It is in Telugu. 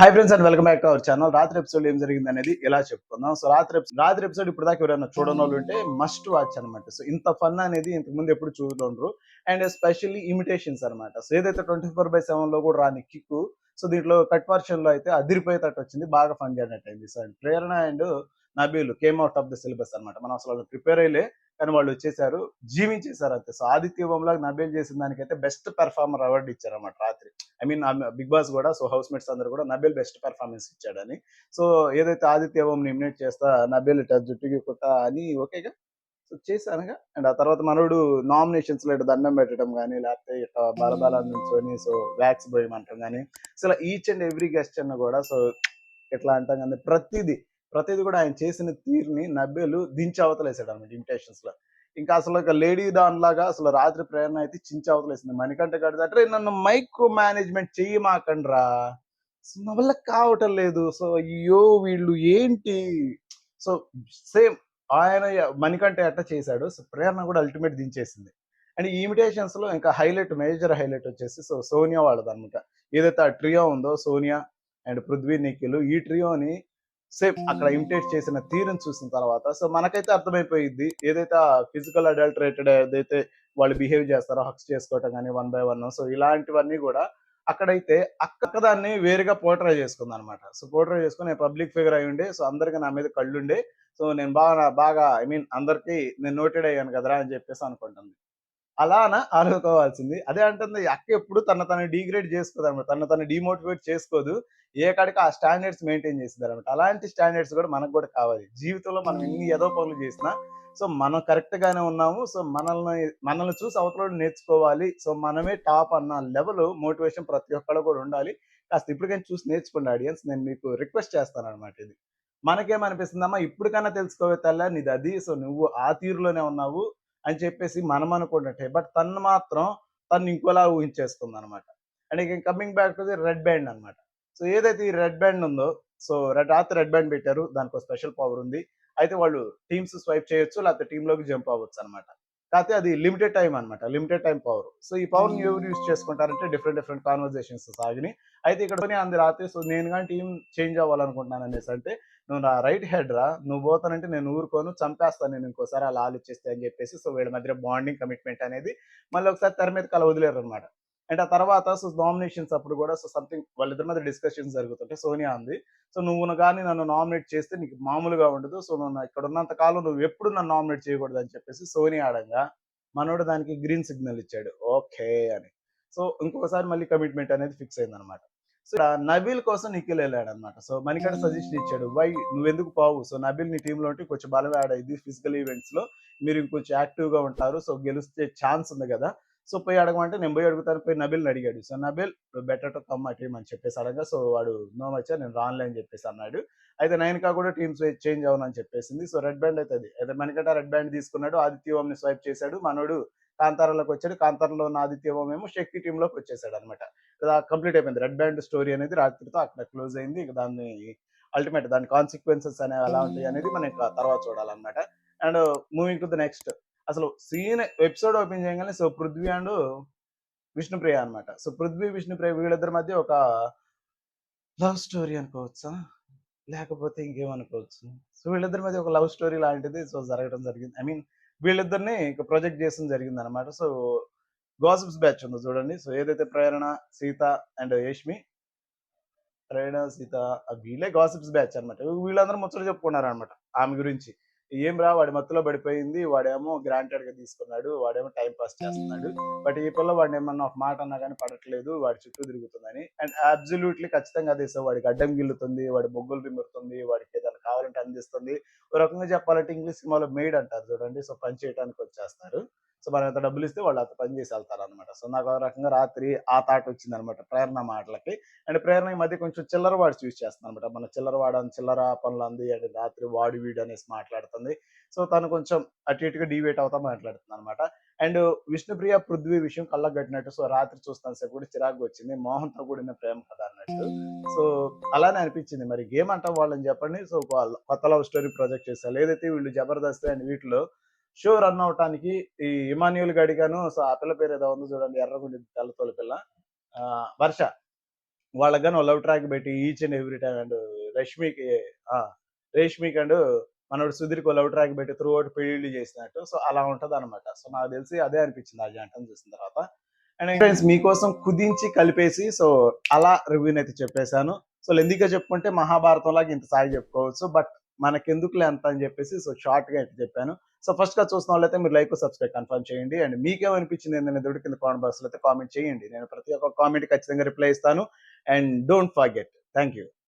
Hi friends and welcome back our channel రాత్రి ఎపిసోడ్ ఏం జరిగింది అనేది ఇలా చెప్పుకుందాం. సో రాత్రి రాత్రి ఎపిసోడ్ ఇప్పుడు దాకా ఎవరైనా చూడని వాళ్ళు ఉంటే మస్ట్ వాచ్ అనమాట సో ఇంత ఫన్ అనేది ఇంతకు ముందు ఎప్పుడు చూడరు అండ్ ఎస్పెషల్లీ ఇమిటేషన్స్ అనమాట సో ఏదైతే ట్వంటీ ఫోర్ బై సెవెన్లో కూడా రాని కిక్ సో దీంట్లో కట్ వర్షన్లో అయితే అదిరిపోయేటట్టు వచ్చింది. బాగా ఫన్ చేయనట్టు అయింది. So and Prerana and Nabeel came out of the syllabus అనమాట మనం అసలు ప్రిపేర్ అయ్యలే కానీ వాళ్ళు వచ్చేసారు జీవించేశారు అంతే. సో ఆదిత్య ఓంలా నబీల్ చేసిన దానికైతే బెస్ట్ పెర్ఫార్మర్ అవార్డు ఇచ్చారన్నమాట రాత్రి. ఐ మీన్ బిగ్ బాస్ కూడా సో హౌస్ మేట్స్ అందరూ కూడా నబీల్ బెస్ట్ పెర్ఫార్మెన్స్ ఇచ్చాడని. సో ఏదైతే ఆదిత్య ఓం నిమినేట్ చేస్తా నబీల్ ఇట్లా జుట్టుకి కొట్ట అని ఓకేగా సో చేశానుగా అండ్ ఆ తర్వాత మనోడు నామినేషన్స్లో దండం పెట్టడం కానీ లేకపోతే ఇట్లా బలబల నుంచొని సో వ్యాక్స్ పోయమంటాం కానీ అసలు ఈచ్ అండ్ ఎవ్రీ గెస్ట్ అన్న కూడా సో ఎట్లా అంటాం కానీ ప్రతిదీ ప్రతిదీ కూడా ఆయన చేసిన తీరుని నబ్బేలు దించి అవతలేసాడు అనమాట ఇమిటేషన్స్లో ఇంకా అసలు ఒక లేడీ దానిలాగా అసలు రాత్రి ప్రేరణ అయితే చించి అవతలేసింది. మణికంఠ గడితే అంటే నన్ను మైక్రో మేనేజ్మెంట్ చేయమాకండ్రా నా వల్ల కావటం లేదు. సో అయ్యో వీళ్ళు ఏంటి? సో సేమ్ ఆయన మణికంఠ ఎట్ట చేశాడు? సో ప్రేరణ కూడా అల్టిమేట్ దించేసింది. అండ్ ఈ ఇమిటేషన్స్లో ఇంకా హైలైట్ మేజర్ హైలైట్ వచ్చేసి సో సోనియా వాళ్ళది అనమాట ఏదైతే ఆ ట్రియో ఉందో సోనియా అండ్ పృథ్వీ నిఖిల్ ఈ ట్రియోని సేమ్ అక్కడ ఇమిటేట్ చేసిన తీరుని చూసిన తర్వాత సో మనకైతే అర్థమైపోయింది ఏదైతే ఫిజికల్ అడల్టరేటెడ్ ఏదైతే వాళ్ళు బిహేవ్ చేస్తారో హక్స్ చేసుకోవటం కానీ వన్ బై వన్ సో ఇలాంటివన్నీ కూడా అక్కడైతే అక్క దాన్ని వేరుగా పోర్ట్రై చేసుకుంది అనమాట సో పోర్ట్రై చేసుకుని నేను పబ్లిక్ ఫిగర్ అయి ఉండే సో అందరికీ నా మీద కళ్ళుండే. సో నేను బాగా బాగా ఐ మీన్ అందరికి నేను నోటెడ్ అయ్యాను కదరా అని చెప్పేసి అనుకుంటుంది. అలాన అనుకోవాల్సింది అదే అంటుంది అక్క ఎప్పుడు తన తను డిగ్రేడ్ చేసుకోదు అనమాట తను తను డిమోటివేట్ చేసుకోదు. ఏ కాడికి ఆ స్టాండర్డ్స్ మెయింటైన్ చేసింది అనమాట అలాంటి స్టాండర్డ్స్ కూడా మనకు కూడా కావాలి. జీవితంలో మనం ఎన్ని ఏదో పనులు చేసినా సో మనం కరెక్ట్ గానే ఉన్నాము. సో మనల్ని మనల్ని చూసి అవతల నేర్చుకోవాలి. సో మనమే టాప్ అన్న లెవెల్ మోటివేషన్ ప్రతి ఒక్కళ్ళు కూడా ఉండాలి. కాస్త ఇప్పటికైనా చూసి నేర్చుకోండి ఆడియన్స్. నేను మీకు రిక్వెస్ట్ చేస్తాను అనమాట ఇది. మనకేమనిపిస్తుందమ్మా? ఇప్పటికైనా తెలుసుకోవే తల్ల. నీది అది. సో నువ్వు ఆ తీరులోనే ఉన్నావు. అని చెప్పేసి మనం అనుకున్నట్టే. బట్ తను మాత్రం తను ఇంకోలా ఊహించేస్తుంది అనమాట అండ్ ఇక coming back to the red band అన్నమాట. సో ఏదైతే ఈ రెడ్ బ్యాండ్ ఉందో సో రెడ్ రాత్రి రెడ్ బ్యాండ్ పెట్టారు. దానికి ఒక స్పెషల్ పవర్ ఉంది. అయితే వాళ్ళు టీమ్స్ స్వైప్ చేయొచ్చు లేకపోతే team లోకి జంప్ అవ్వచ్చు అనమాట కాకపోతే అది లిమిటెడ్ టైం అన్నమాట. Limited time power. సో ఈ పవర్ని ఎవరు యూజ్ చేసుకుంటారంటే డిఫరెంట్ డిఫరెంట్ కాన్వర్జేషన్స్ సాగిని. అయితే ఇక్కడ అంది రాత్రి సో నేను కానీ టీం చేంజ్ అవ్వాలనుకుంటున్నాను అనేసి అంటే నువ్వు నా రైట్ హెడ్ రా నువ్వు పోతానంటే నేను ఊరుకోను చంపేస్తాను నేను ఇంకోసారి అలా ఆలోచిస్తే అని చెప్పేసి సో వీళ్ళ మధ్య బాండింగ్ కమిట్మెంట్ అనేది మళ్ళీ ఒకసారి తెర మీద అలా వదిలేరు అనమాట అండ్ ఆ తర్వాత సో నామినేషన్స్ అప్పుడు కూడా సో సంథింగ్ వాళ్ళిద్దరి మధ్య డిస్కషన్స్ జరుగుతుంటే సోనియా ఉంది. సో నువ్వు కానీ నన్ను నామినేట్ చేస్తే నీకు మామూలుగా ఉండదు. సో నువ్వు నా- ఇక్కడ ఉన్నంత కాలం నువ్వు ఎప్పుడు నన్ను నామినేట్ చేయకూడదు అని చెప్పేసి సోనియా ఆడంగా మనోడు దానికి గ్రీన్ సిగ్నల్ ఇచ్చాడు. ఓకే అని. సో ఇంకొకసారి మళ్ళీ కమిట్మెంట్ అనేది ఫిక్స్ అయింది అనమాట సో నబీల్ కోసం నిఖిల్ వెళ్ళాడు అనమాట సో మణికంట సజెషన్ ఇచ్చాడు. వై నువ్వెందుకు పోవు? సో నబీల్ నీ టీంలో ఉంటే కొంచెం బలం యాడ్ అయింది ఫిజికల్ ఈవెంట్స్లో. మీరు ఇంకొంచెం యాక్టివ్గా ఉంటారు. సో గెలిస్తే ఛాన్స్ ఉంది కదా. సో పోయి అడగమంటే నేను పోయి అడుగుతాను. పోయి నబిల్ని అడిగాడు. So Nabeel better to come మా టీమ్ అని చెప్పేసి అడగా. సో వాడు నో మచ్చా నేను రాన్లే అని చెప్పేసి అన్నాడు. అయితే నైన్కా కూడా టీమ్స్ చేంజ్ అవునని చెప్పేసింది. సో రెడ్ బ్యాండ్ అయితే అది. అయితే మనకంటే రెడ్ బ్యాండ్ తీసుకున్నాడు. ఆదిత్య ఓంని స్వైప్ చేశాడు. మనోడు కాంతారాలోకి వచ్చాడు. కాంతారంలో ఉన్న ఆదిత్య ఏమో శక్తి టీంలోకి లోకి వచ్చేసాడు అనమాట కంప్లీట్ అయిపోయింది. రెడ్ బ్యాండ్ స్టోరీ అనేది రాత్రితో అక్కడ క్లోజ్ అయింది. ఇక దాన్ని అల్టిమేట్ దాని కాన్సిక్వెన్సెస్ అనేవి ఎలా ఉంటాయి అనేది మనం తర్వాత చూడాలన్నమాట. And moving to the next. అసలు సీన్ ఎపిసోడ్ ఓపెన్ చేయగానే సో పృథ్వీ అండ్ విష్ణుప్రియ అన్నమాట. సో పృథ్వీ విష్ణుప్రియ వీళ్ళిద్దరి మధ్య ఒక లవ్ స్టోరీ అనుకోవచ్చా? లేకపోతే ఇంకేమనుకోవచ్చు? సో వీళ్ళిద్దరి మధ్య ఒక లవ్ స్టోరీ లాంటిది సో జరగడం జరిగింది. ఐ మీన్ వీళ్ళిద్దరిని ఇక ప్రొజెక్ట్ చేసిన జరిగింది అనమాట సో గాసిప్స్ బ్యాచ్ ఉంది చూడండి. సో ఏదైతే ప్రేరణ సీత అండ్ యష్మి? ప్రేరణ సీత వీళ్ళే గాసిప్స్ బ్యాచ్ అన్నమాట. వీళ్ళందరూ ముచ్చట చెప్పుకున్నారు అనమాట ఆమె గురించి. ఏం రా వాడి మత్తులో పడిపోయింది వాడేమో గ్రాంటెడ్గా తీసుకున్నాడు వాడేమో టైం పాస్ చేస్తున్నాడు బట్ ఈ పిల్ల వాడిని ఏమన్నా ఒక మాట అన్నా కానీ పడట్లేదు వాడి చుట్టూ తిరుగుతుందని. అండ్ అబ్జల్యూట్లీ ఖచ్చితంగా అదే సో వాడికి అడ్డం గిల్లుతుంది వాడి బొగ్గులు పిమ్మురుతుంది వాడికి ఏదైనా కావాలంటే అందిస్తుంది. ఒక రకంగా చెప్పాలంటే ఇంగ్లీష్ సినిమాలో మెయిడ్ అంటారు చూడండి. సో పని చేయడానికి వచ్చేస్తారు. సో మనం ఎంత డబ్బులు ఇస్తే వాళ్ళు అంత పని చేసి వెళ్తారు అనమాట సో నాకు ఒక రకంగా రాత్రి ఆ థాట్ వచ్చింది అనమాట ప్రేరణ మాటలకి. అండ్ ప్రేరణ ఈ మధ్య కొంచెం చిల్లర వాడు యూజ్ చేస్తుంది అనమాట మన చిల్లర వాడని చిల్లర పనులు అంది అండ్ రాత్రి వాడి వీడు అనేసి మాట్లాడుతుంది. సో తను కొంచెం అటు ఇటుగా డివేట్ అవుతా మాట్లాడుతుంది అనమాట అండ్ విష్ణుప్రియ పృథ్వీ విషయం కళ్ళకు కట్టినట్టు సో రాత్రి చూస్తాను సేపు కూడా చిరాకు వచ్చింది మోహన్తో కూడిన ప్రేమ కథ అన్నట్టు. సో అలానే అనిపించింది. మరి గేమ్ అంటాం వాళ్ళని చెప్పండి. సో కొత్త లవ్ స్టోరీ ప్రాజెక్ట్ చేస్తారు ఏదైతే వీళ్ళు జబర్దస్త్ అండ్ వీటిలో షో రన్ అవటానికి ఈ ఇమాన్యుల్ గడిగాను సో ఆ పిల్ల పేరు ఏదో ఉందో చూడండి ఎర్రగుండి తెల్లతోలి పిల్ల. వర్ష. వాళ్ళకి కానీ లవ్ ట్రాక్ పెట్టి each and every time and రష్మికి ఆ, రేష్మికి అండ్ మనోడు సుధీర్కి లవ్ ట్రాక్ పెట్టి త్రూ అవుట్ పెళ్ళి చేసినట్టు సో అలా ఉంటుంది అనమాట సో నాకు తెలిసి అదే అనిపించింది ఆ జంటను చూసిన తర్వాత. అండ్ ఫ్రెండ్స్ మీకోసం కుదించి కలిపేసి సో అలా రివ్యూని అయితే చెప్పేశాను. సో ఎందుకు చెప్పుకుంటే మహాభారతం లాగా ఇంత సాయి చెప్పుకోవచ్చు బట్ మనకెందుకులే అంత అని చెప్పేసి సో షార్ట్గా అయితే చెప్పాను. సో ఫస్ట్గా చూసిన వాళ్ళైతే మీరు లైక్ సబ్స్క్రైబ్ కన్ఫర్మ్ చేయండి. అండ్ మీకేమనిపించింది ఏంటనే దొరికి కింద కామెంట్ బాక్స్ అయితే కామెంట్ చేయండి. నేను ప్రతి ఒక్క కామెంట్ ఖచ్చితంగా రిప్లై ఇస్తాను. And don't forget thank you